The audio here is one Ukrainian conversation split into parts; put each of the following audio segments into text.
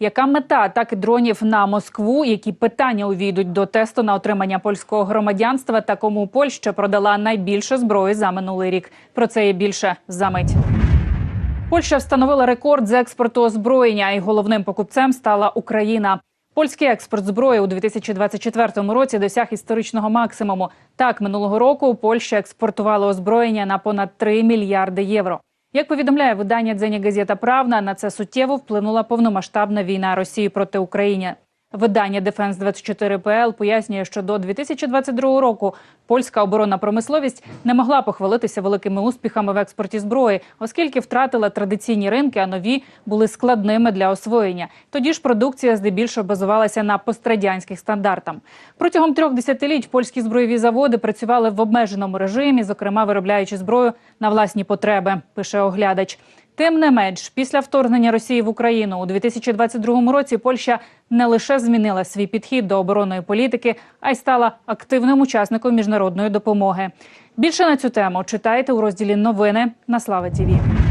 Яка мета атаки дронів на Москву? Які питання увійдуть до тесту на отримання польського громадянства та кому Польща продала найбільше зброї за минулий рік? Про це і більше за мить. Польща встановила рекорд з експорту озброєння, і головним покупцем стала Україна. Польський експорт зброї у 2024 році досяг історичного максимуму. Так, минулого року Польща експортувала озброєння на понад 3 мільярди євро. Як повідомляє видання «Дзені Газета Правна, на це суттєво вплинула повномасштабна війна Росії проти України. Видання Defense 24 PL пояснює, що до 2022 року польська оборонна промисловість не могла похвалитися великими успіхами в експорті зброї, оскільки втратила традиційні ринки, а нові були складними для освоєння. Тоді ж продукція здебільшого базувалася на пострадянських стандартах. Протягом трьох десятиліть польські збройові заводи працювали в обмеженому режимі, зокрема виробляючи зброю на власні потреби. Пише оглядач. Тим не менш, після вторгнення Росії в Україну у 2022 році Польща не лише змінила свій підхід до оборонної політики, а й стала активним учасником міжнародної допомоги. Більше на цю тему читайте у розділі новини на Слава Тіві.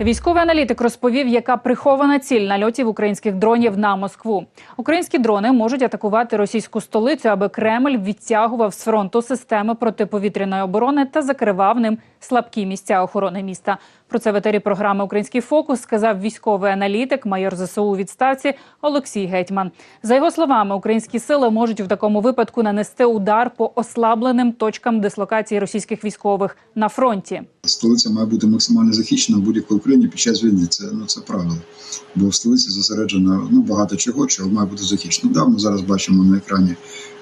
Військовий аналітик розповів, яка прихована ціль нальотів українських дронів на Москву. Українські дрони можуть атакувати російську столицю, аби Кремль відтягував з фронту системи протиповітряної оборони та закривав ним слабкі місця охорони міста. Про це в етері програми Український фокус сказав військовий аналітик, майор ЗСУ у відставці Олексій Гетьман. За його словами, українські сили можуть в такому випадку нанести удар по ослабленим точкам дислокації російських військових на фронті. Столиця має бути максимально захищена будь-якій Україні під час війни. Це ну це правило. Бо в столиці зосереджено ну багато чого, чого має бути захищено. Да, ми зараз бачимо на екрані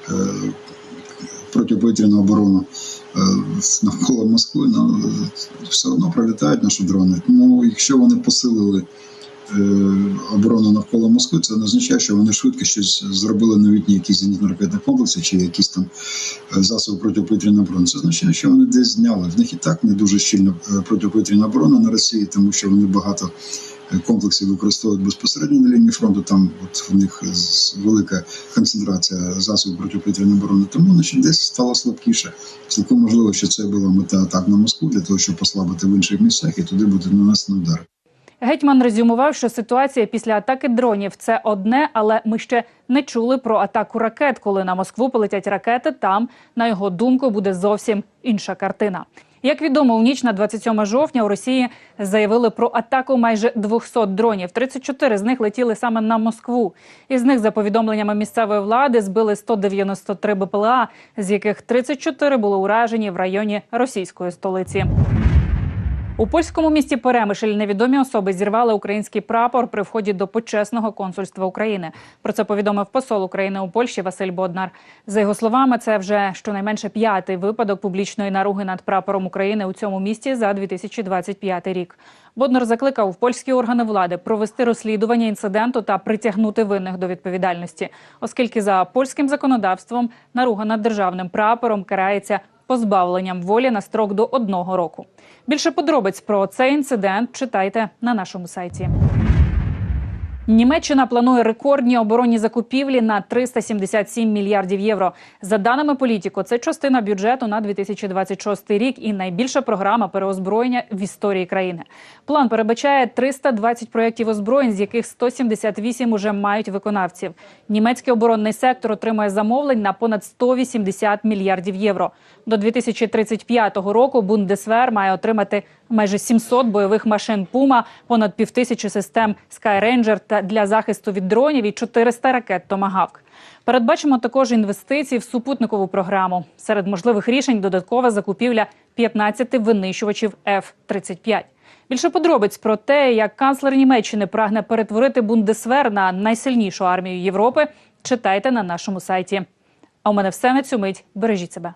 е, протиповітряну оборону е, навколо Москви. Ну, все одно пролітають наші дрони. Тому якщо вони посилили. Е, Оборону навколо Москви це не означає, що вони швидко щось зробили новітні якісь зенітно-ракетні комплекси чи якісь там е, засоби протиповітряної оборони. Це означає, що вони десь зняли. В них і так не дуже щільна е, протиповітряна оборона на Росії, тому що вони багато комплексів використовують безпосередньо на лінії фронту. Там от в них велика концентрація засобів протиповітряної оборони. Тому значить, десь стало слабкіше. Цілком можливо, що це була мета атак на Москву для того, щоб послабити в інших місцях, і туди буде нанесено удар. Гетьман резюмував, що ситуація після атаки дронів це одне, але ми ще не чули про атаку ракет. Коли на Москву полетять ракети, там, на його думку, буде зовсім інша картина. Як відомо, у ніч на 27 жовтня у Росії заявили про атаку майже 200 дронів. 34 з них летіли саме на Москву. Із них, за повідомленнями місцевої влади, збили 193 БПЛА, з яких 34 були уражені в районі російської столиці. У польському місті Перемишль невідомі особи зірвали український прапор при вході до почесного консульства України. Про це повідомив посол України у Польщі Василь Боднар. За його словами, це вже щонайменше п'ятий випадок публічної наруги над прапором України у цьому місті за 2025 рік. Боднар закликав польські органи влади провести розслідування інциденту та притягнути винних до відповідальності, оскільки за польським законодавством наруга над державним прапором карається позбавленням волі на строк до одного року. Більше подробиць про цей інцидент читайте на нашому сайті. Німеччина планує рекордні оборонні закупівлі на 377 мільярдів євро. За даними політіко, це частина бюджету на 2026 рік і найбільша програма переозброєння в історії країни. План передбачає 320 проєктів озброєнь, з яких 178 уже мають виконавців. Німецький оборонний сектор отримує замовлень на понад 180 мільярдів євро. До 2035 року Бундесвер має отримати майже 700 бойових машин Пума, понад півтисячі систем Skyranger та для захисту від дронів і 400 ракет Томагавк. Передбачимо також інвестиції в супутникову програму. Серед можливих рішень додаткова закупівля 15 винищувачів F-35. Більше подробиць про те, як канцлер Німеччини прагне перетворити Бундесвер на найсильнішу армію Європи, читайте на нашому сайті. А у мене все на цю мить. Бережіть себе.